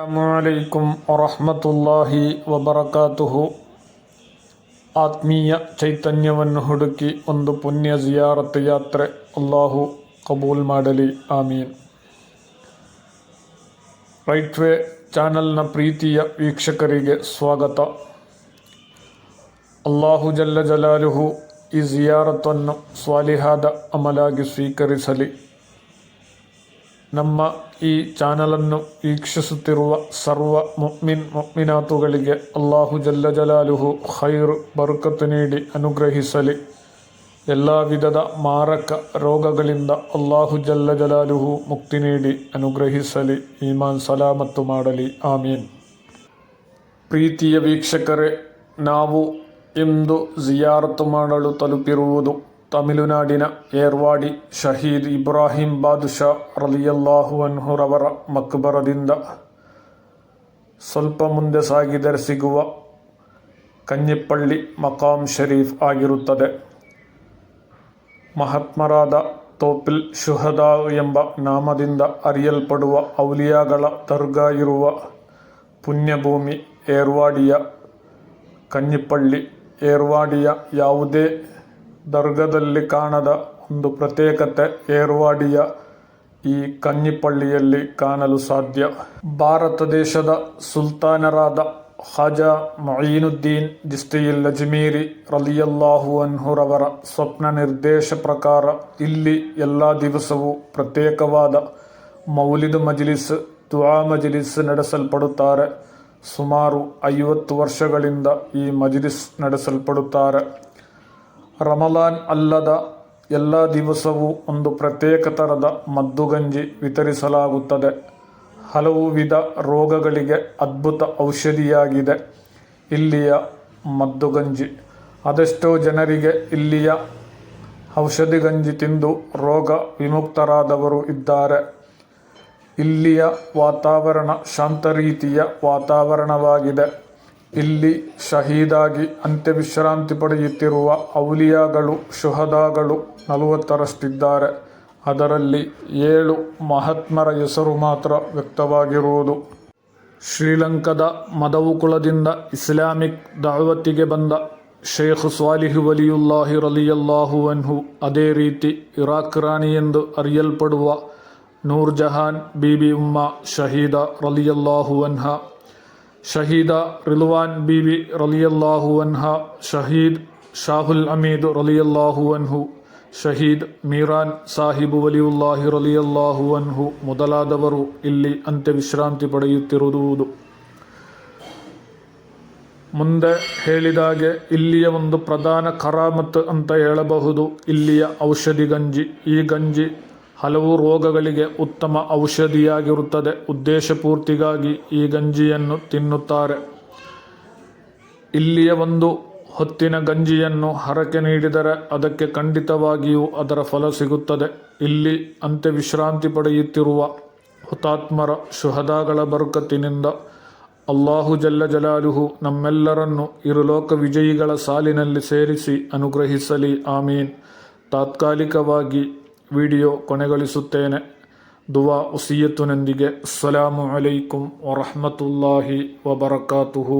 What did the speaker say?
ಅಲೈಕುಂ ವರಹಮತುಲ್ಲಾಹಿ ವಬರಕಾತುಹು ಆತ್ಮೀಯ ಚೈತನ್ಯವನ್ನು ಹುಡುಕಿ ಒಂದು ಪುಣ್ಯ ಜಿಯಾರತ್ ಯಾತ್ರೆ ಅಲ್ಲಾಹು ಕಬೂಲ್ ಮಾಡಲಿ ಆಮೀನ್ ರೈಟ್ ವೇ ಚಾನಲ್ನ ಪ್ರೀತಿಯ ವೀಕ್ಷಕರಿಗೆ ಸ್ವಾಗತ ಅಲ್ಲಾಹು ಜಲ್ಲ ಜಲಾಲುಹು ಈ ಜಿಯಾರತನ್ನು ಸ್ವಾಲಿಹಾದ ಅಮಲಾಗಿ ಸ್ವೀಕರಿಸಲಿ ನಮ್ಮ ಈ ಚಾನಲನ್ನು ವೀಕ್ಷಿಸುತ್ತಿರುವ ಸರ್ವ ಮೊಮ್ಮಿನ್ ಮೊಮ್ಮಿನಾತುಗಳಿಗೆ ಅಲ್ಲಾಹು ಜಲ್ಲ ಜಲಾಲುಹು ಖೈರ್ ಬರುಕತ್ತು ನೀಡಿ ಅನುಗ್ರಹಿಸಲಿ. ಎಲ್ಲ ವಿಧದ ಮಾರಕ ರೋಗಗಳಿಂದ ಅಲ್ಲಾಹು ಜಲ್ಲ ಜಲಾಲುಹು ಮುಕ್ತಿ ನೀಡಿ ಅನುಗ್ರಹಿಸಲಿ. ಈಮಾನ್ ಸಲಾಮತ್ತು ಮಾಡಲಿ. ಆಮೀನ್. ಪ್ರೀತಿಯ ವೀಕ್ಷಕರೇ, ನಾವು ಇಂದು ಜಿಯಾರತು ಮಾಡಲು ತಲುಪಿರುವುದು ತಮಿಳುನಾಡಿನ ಏರ್ವಾಡಿ ಶಹೀದ್ ಇಬ್ರಾಹಿಂ ಬಾದುಷಾ ರಲಿಯಲ್ಲಾಹು ಅನ್ಹುರವರ ಮಕ್ಬರದಿಂದ ಸ್ವಲ್ಪ ಮುಂದೆ ಸಾಗಿದರೆ ಸಿಗುವ ಕನ್ನಿಪ್ಪಳ್ಳಿ ಮಕಾಮ್ ಶರೀಫ್ ಆಗಿರುತ್ತದೆ ಮಹಾತ್ಮರಾದ ತೋಪಿಲ್ ಶುಹದಾ ಎಂಬ ನಾಮದಿಂದ ಅರಿಯಲ್ಪಡುವ ಔಲಿಯಾಗಳ ದರ್ಗಾ ಇರುವ ಪುಣ್ಯಭೂಮಿ ಏರ್ವಾಡಿಯ ಕನ್ನಿಪ್ಪಳ್ಳಿ ಏರ್ವಾಡಿಯ ಯಾವುದೇ ದರ್ಗದಲ್ಲಿ ಕಾಣದ ಒಂದು ಪ್ರತ್ಯೇಕತೆ ಏರ್ವಾಡಿಯ ಈ ಕನ್ನಿಪಳ್ಳಿಯಲ್ಲಿ ಕಾಣಲು ಸಾಧ್ಯ. ಭಾರತ ದೇಶದ ಸುಲ್ತಾನರಾದ ಹಜ ಮಯೀನುದ್ದೀನ್ ದಿಸ್ತಿಯಿಲ್ ಅಜ್ಮೀರಿ ರಲಿಯಲ್ಲಾಹು ಅನ್ಹುರವರ ಸ್ವಪ್ನ ನಿರ್ದೇಶ ಪ್ರಕಾರ ಇಲ್ಲಿ ಎಲ್ಲ ದಿವಸವೂ ಪ್ರತ್ಯೇಕವಾದ ಮೌಲಿದ್ ಮಜಲಿಸ್ ದುವಾ ಮಜಲಿಸ್ ನಡೆಸಲ್ಪಡುತ್ತಾರೆ. ಸುಮಾರು ಐವತ್ತು ವರ್ಷಗಳಿಂದ ಈ ಮಜಲಿಸ್ ನಡೆಸಲ್ಪಡುತ್ತಾರೆ. ರಮಲಾನ್ ಅಲ್ಲದ ಎಲ್ಲ ದಿವಸವೂ ಒಂದು ಪ್ರತ್ಯೇಕ ಥರದ ಮದ್ದುಗಂಜಿ ವಿತರಿಸಲಾಗುತ್ತದೆ. ಹಲವು ವಿಧ ರೋಗಗಳಿಗೆ ಅದ್ಭುತ ಔಷಧಿಯಾಗಿದೆ. ಇಲ್ಲಿಯ ಮದ್ದುಗಂಜಿ. ಅದೆಷ್ಟೋ ಜನರಿಗೆ ಇಲ್ಲಿಯ ಔಷಧಿಗಂಜಿ ತಿಂದು ರೋಗ ವಿಮುಕ್ತರಾದವರು ಇದ್ದಾರೆ. ಇಲ್ಲಿಯ ವಾತಾವರಣ ಶಾಂತ ರೀತಿಯ ವಾತಾವರಣವಾಗಿದೆ. ಇಲ್ಲಿ ಶಹೀದಾಗಿ ಅಂತ್ಯವಿಶ್ರಾಂತಿ ಪಡೆಯುತ್ತಿರುವ ಔಲಿಯಾಗಳು, ಶುಹದಾಗಳು ನಲವತ್ತರಷ್ಟಿದ್ದಾರೆ. ಅದರಲ್ಲಿ ಏಳು ಮಹಾತ್ಮರ ಹೆಸರು ಮಾತ್ರ ವ್ಯಕ್ತವಾಗಿರುವುದು. ಶ್ರೀಲಂಕಾದ ಮದವುಕುಲದಿಂದ ಇಸ್ಲಾಮಿಕ್ ದಾವತಿಗೆ ಬಂದ ಶೇಖ್ ಸ್ವಾಲಿಹ್ ವಲಿಯುಲ್ಲಾಹಿ ರಲಿಯಲ್ಲಾಹು ಅನ್ಹು ಅದೇ ರೀತಿ ಇರಾಕ್ ರಾಣಿ ಎಂದು ಅರಿಯಲ್ಪಡುವ ನೂರ್ ಜಹಾನ್ ಬಿಬಿ ಉಮ್ಮ ಶಹೀದ ರಲಿಯಲ್ಲಾಹು ಶಹೀದ ರಿಲ್ವಾನ್ ಬಿಬಿ ರಲಿಯಲ್ಲಾಹು ಅನ್ಹ ಶಹೀದ್ ಶಾಹುಲ್ ಅಮೀದ್ ರಲಿಯಲ್ಲಾಹು ಅನ್ಹು ಶಹೀದ್ ಮೀರಾನ್ ಸಾಹಿಬು ವಲಿಯುಲ್ಲಾಹಿ ರಲಿಯಲ್ಲಾಹು ಅನ್ಹು ಮೊದಲಾದವರು ಇಲ್ಲಿ ಅಂತ್ಯವಿಶ್ರಾಂತಿ ಪಡೆಯುತ್ತಿರುವುದು ಮುಂದೆ ಹೇಳಿದಾಗೆ ಇಲ್ಲಿಯ ಒಂದು ಪ್ರಧಾನ ಕರಾಮತ್ ಅಂತ ಹೇಳಬಹುದು ಇಲ್ಲಿಯ ಔಷಧಿ ಗಂಜಿ ಈ ಗಂಜಿ ಹಲವು ರೋಗಗಳಿಗೆ ಉತ್ತಮ ಔಷಧಿಯಾಗಿರುತ್ತದೆ. ಉದ್ದೇಶಪೂರ್ತಿಗಾಗಿ ಈ ಗಂಜಿಯನ್ನು ತಿನ್ನುತ್ತಾರೆ. ಇಲ್ಲಿಯ ಒಂದು ಹೊತ್ತಿನ ಗಂಜಿಯನ್ನು ಹರಕೆ ನೀಡಿದರೆ ಅದಕ್ಕೆ ಖಂಡಿತವಾಗಿಯೂ ಅದರ ಫಲ ಸಿಗುತ್ತದೆ. ಇಲ್ಲಿ ಅಂತ್ಯ ವಿಶ್ರಾಂತಿ ಪಡೆಯುತ್ತಿರುವ ಹುತಾತ್ಮರ ಶುಹದಾಗಳ ಬರುಕತ್ತಿನಿಂದ ಅಲ್ಲಾಹು ಜಲ್ಲ ಜಲಾಲುಹು ನಮ್ಮೆಲ್ಲರನ್ನು ಇರುಲೋಕ ವಿಜಯಿಗಳ ಸಾಲಿನಲ್ಲಿ ಸೇರಿಸಿ ಅನುಗ್ರಹಿಸಲಿ. ಆಮೀನ್. ತಾತ್ಕಾಲಿಕವಾಗಿ ವಿಡಿಯೋ ಕೊನೆಗೊಳಿಸುತ್ತೇನೆ ದುವಾ ಉಸಿಯತ್ತುನೊಂದಿಗೆ ಅಸ್ಸಲಾಮು ಅಲೈಕುಂ ವರಹಮತುಲ್ಲಾಹಿ ವಬರಕಾತುಹು